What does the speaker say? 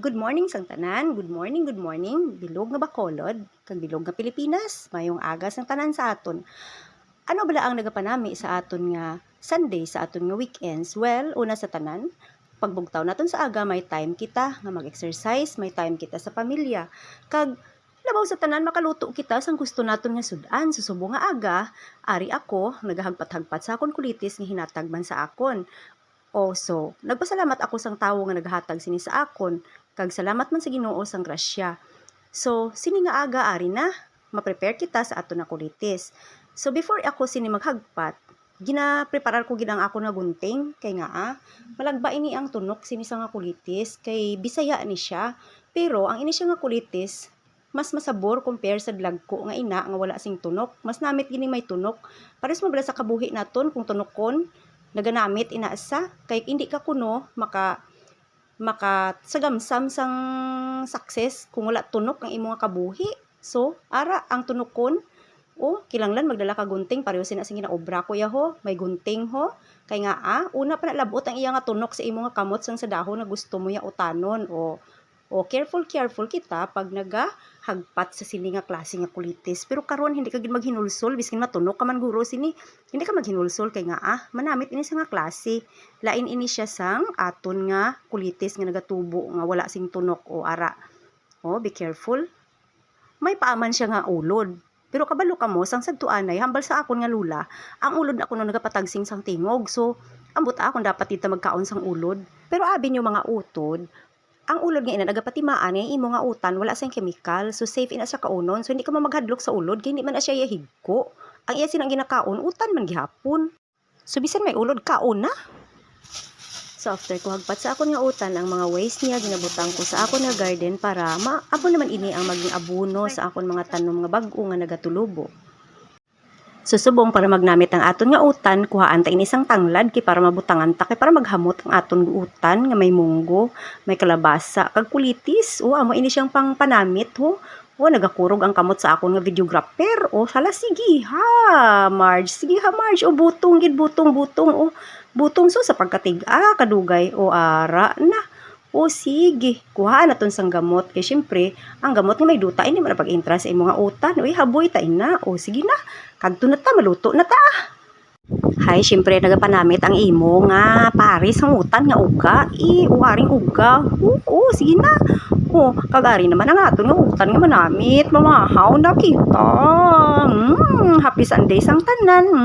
Good morning sang tanan. Good morning, good morning. Bilog nga Bacolod, kag bilog nga Pilipinas. Mayong agas ng tanan sa aton. Ano bala ang nagapanami sa aton nga Sunday sa aton nga weekends? Well, una sa tanan, pagbugtaw naton sa aga may time kita nga mag-exercise, may time kita sa pamilya. Kag labaw sa tanan makaluto kita sang gusto naton nga sudan sa subo nga aga. Ari ako nagahagpat-hagpat sa akon kulitis nga hinatag man sa akon. O so, nagpasalamat ako sang tawo nga naghatag sini sa akon kag salamat man sa Ginoo sang grasya. So, sini nga aga ari na, ma-prepare kita sa ato na kulitis. So, before ako sini maghagpat, gina-preparar ko ginang ako na gunting, kay nga ah, malagba ini ang tunok sini sa nga kulitis, kay bisaya ni siya. Pero, ang ini siya nga kulitis, mas masabor compare sa dlagko nga ina nga wala sing tunok. Mas namit gini may tunok. Pares mabala sa kabuhi naton kung tunokon, naganamit inaasa, kay hindi ka kuno, maka maka sagamsam sang success kung wala tunok ang imo nga kabuhi. So, ara ang tunokon o kilanglan magdala ka gunting pareho sina sing ginaobra ko ya ho, may gunting ho. Kay nga ah, una pa na labot ang iya nga tunok sa imo nga kamot sang sa dahon na gusto mo ya utanon o o careful careful kita pag naga hagpat sa sini nga klase nga kulitis. Pero karon hindi ka gid maghinulsol biskin matunok ka man guro sini. Hindi ka maghinulsol kay nga ah, manamit ini sa nga klase. Lain ini siya sang aton nga kulitis nga nagatubo nga wala sing tunok o ara. Oh, be careful. May paaman siya nga ulod. Pero kabalo ka mo, sang sagtuanay, hambal sa akon nga lula, ang ulod ako no nagapatagsing sang tingog. So, ambot akon dapat dita magkaon sang ulod. Pero abi niyo mga utod, ang ulod nga ina nagapatimaan ay imo nga utan wala sang chemical so safe ina siya kaunon. So hindi ka mamaghadlok sa ulod kay hindi man na siya yahigko. Ang iya sinang ginakaon utan man gihapon. So bisan may ulod kaon na. So after ko hagpat sa akon nga utan ang mga waste niya ginabutang ko sa akon nga garden para maabo naman ini ang maging abuno sa akon mga tanom nga bag-o nga nagatulubo. Susubong para magnamit ang aton nga utan, kuhaan ta ini isang tanglad kay para mabutangan ta kay para maghamot ang aton utan nga may munggo, may kalabasa, kag kulitis. O amo ini siyang pang panamit ho. O nagakurog ang kamot sa akon nga videographer. O sala sige ha, Marge. Sige ha, Marge. O butong gid butong butong. O butong so sa pagkatig-a kadugay o ara na. O sige, kuha na ton sang gamot. Kay syempre, ang gamot nga may duta, ini man pag-intra sa imong utan. Uy, haboy ta ina. O sige na, kagto na ta, maluto na ta. Hay, syempre, nagapanamit ang imo nga paris ang utan nga uga. I, uwaring uga. Oo, sige na. O, kagari naman ang aton nga utan nga manamit. Mamahaw na kita. Mm, happy Sunday sang tanan.